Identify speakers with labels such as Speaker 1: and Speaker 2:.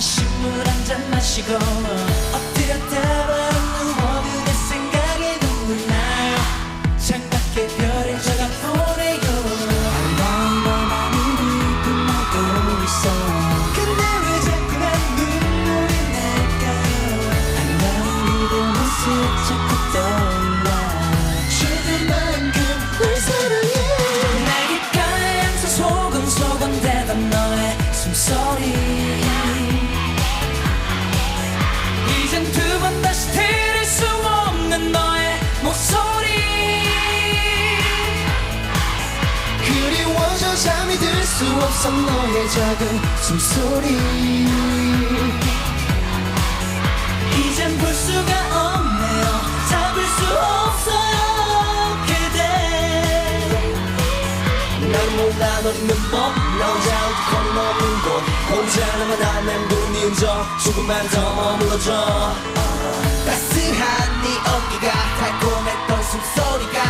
Speaker 1: 신물 한 잔 마시고 엎드렸다 봐 없어 너의 작은 숨소리. 이젠 볼 수가 없네요. 잡을 수 없어요 그대. 난 몰라 너 있는 법 혼자 어디 넘는 곳. 혼자 남아 난 맴도는 이은저 조금만 더 머물러줘. 따스한 네 어깨가 달콤했던 숨소리가